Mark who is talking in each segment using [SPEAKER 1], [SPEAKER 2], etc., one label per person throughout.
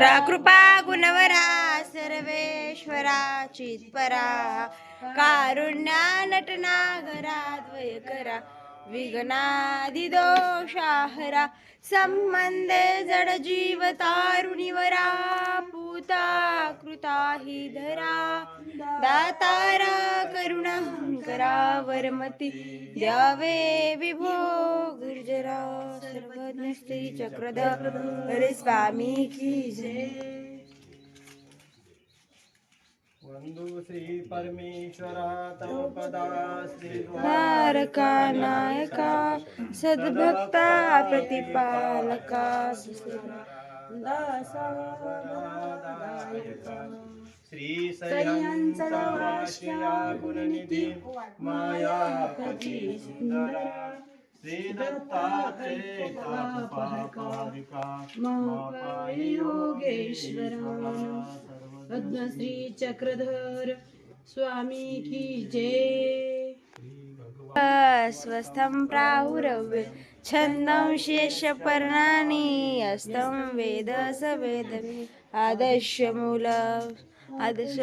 [SPEAKER 1] रा कृपा गुणवरा सर्वेश्वरा चितपरा कारुण्या नटना घराद्वय करा विघ्नादिदोषाहरा संबंधे जड जीव तारुणीवरा पूता कृता हि धरा दातारा करुणा करा वरमती द्यावे विभो गुर्जरा सर्वज्ञ श्री चक्रधर स्वामी की जय।
[SPEAKER 2] वंदू श्री परमेश्वरा तव पदा
[SPEAKER 1] नायका सद्भक्ता प्रतिपालका
[SPEAKER 2] श्री सह्यांचा वाशिया गुणनिधी मायापती सुंदरा श्री दत्तात्रेय पापहारिका मापाई योगेश्वरा
[SPEAKER 3] पद्मश्री चक्रधर स्वामी की जय।
[SPEAKER 1] स्वस्थं प्राहुरव्य छन्दं शेषपर्णानि अस्तं वेद स वेद आदर्शमूल आदर्श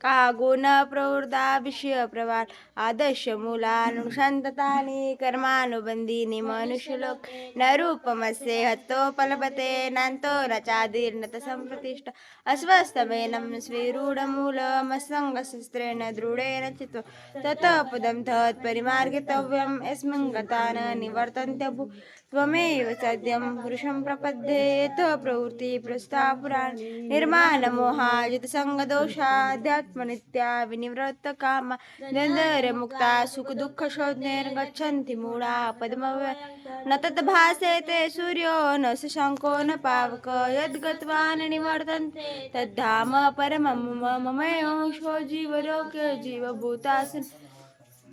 [SPEAKER 1] का गुण प्रवृत्ता विषय प्रवाल आदर्श मूलानुशान्ततानि कर्मानुबन्धीनि मनुष्यलोक न रूपमस्य हत्तो फलपते नान्तो न चादीर्णत सम्प्रतिष्ठ अस्वस्थमेनं स्वीरूढमूलमसङ्गशस्त्रेण दृढेन चित्वा ततः पदं तत्परिमार्गितव्यं यस्मिन् गता न निवर्तन्ते भू त्वमेव सद्यं पुरुषं प्रपद्येत प्रवृत्ति प्रस्तापुराण निर्माणमोहाजितसङ्गदोषाध्यात्मनित्या विनिवृत्तकामा द्वन्द्वमुक्ता सुखदुःखशोधनेर्गच्छन्ति मूढा पद्मव न तद्भासे ते सूर्यो न शशाङ्को न पावक यद्गत्वा न निवर्तन्ते। तद्धाम परमं मम जीवभूतासन्।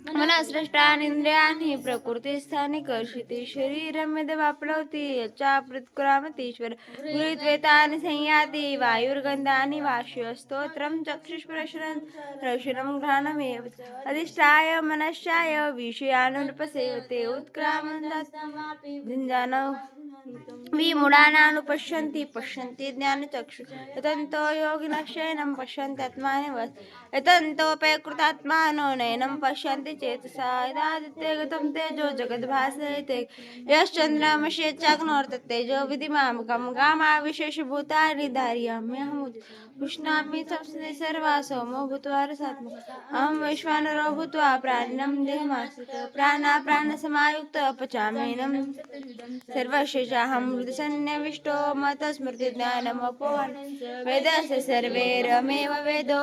[SPEAKER 1] जीवलोके जीवभूतासन् मनसृष्टानिन्द्रियाणि प्रकृतिस्थानि कर्षति शरीरं यद्वाप्नोति यच्चापृत्कुरामतीश्वर गुरुत्वेतानि संयाति वायुर्गन्धानि वाश्य स्तोत्रं चक्षुष्प्रशनं रक्षणं घ्राणमेव। अधिष्ठाय मनश्चाय विषयानुपसेवते उत्क्रामन्दान विमूढानानुपश्यन्ति पश्यन्ति ज्ञानचक्षु। यतन्तो योगिनशयनं पश्यन्ति आत्मानि वस् यतन्तोपेकृतात्मानो नयनं पश्यन्ति चेतसा यदादित्ये गतं तेजो जगद्भासयते यश्चन्द्रमशेच्चाग्नोर्ततेजो विधिमामकं गामाविशेषभूतानि धारयाम्यहम् उष्णामि संस्थे सर्वा सोमो भूत्वा रसात्मक अहं वैश्वानरो भूत्वा प्राणिनं देहमाश्रित प्राणा प्राणसमायुक्त पचामेनं सर्वशेषाहं हृदसन्निविष्टो मतस्मृतिज्ञानमपोहन् वेदस्य वेदो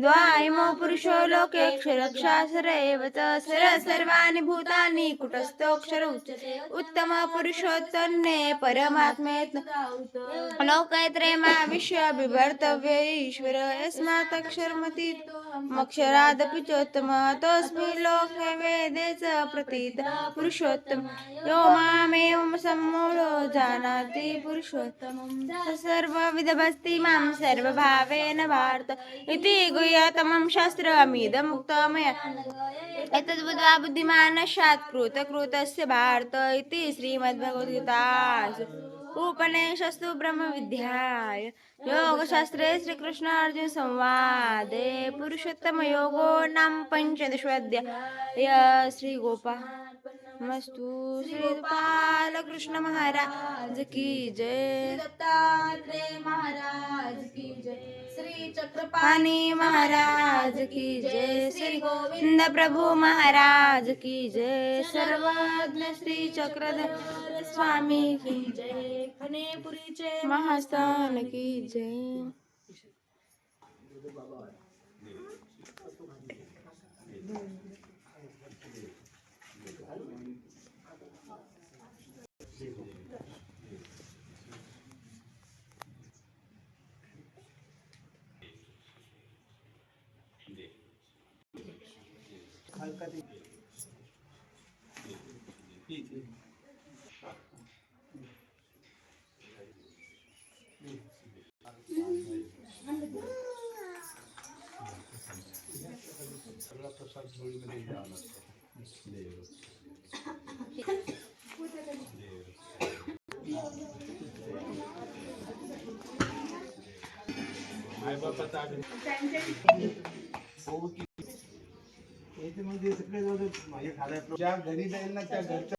[SPEAKER 1] द्वायमो पुरुषो लोकेक्षरक्षासर एव च सर सर्वाणि भूतानि कुटस्थोऽक्षर उच्यते उत्तमपुरुषोत्तन्ने परमात्मेत्न। लोकत्रयमा विश्व बिभर्तव्य ईश्वर। यस्मात्क्षरमती मक्षरादपि चोत्तम तस्मै लोके वेदे च प्रतीत पुरुषोत्तम। यो मामेवं सम्मूढो जानाति पुरुषोत्तमं। सर्वविधमस्ति मां सर्वभावेन भारत इति गुह्यतमं शास्त्रमिदमुक्तमया। एतद्बुद्ध्वा बुद्धिमान् स्यात् कृतकृतस्य भारत इति श्रीमद्भगवद्गीतासु। उपनिषस्तु ब्रह्मविद्याय योगशास्त्रे पुरुषोत्तम योगो नाम पञ्चदशाध्याय श्रीगोपामस्तु श्रीपालकृष्णमहाराज की जय।
[SPEAKER 3] दत्तात्रेय महाराज चक्रपाणी
[SPEAKER 1] महाराज की जय श्री गोविंद प्रभु महाराज की जय। सर्वज्ञ श्री चक्रधर स्वामी की
[SPEAKER 3] जय। खनेपुरीचे
[SPEAKER 1] महास्थान की जय।
[SPEAKER 2] हल्का देखिए प्रसाद थोड़ी में नहीं जाना आई बात बता दें जवळ माझे खाल्या ज्या घरी जाईल ना त्या घरच्या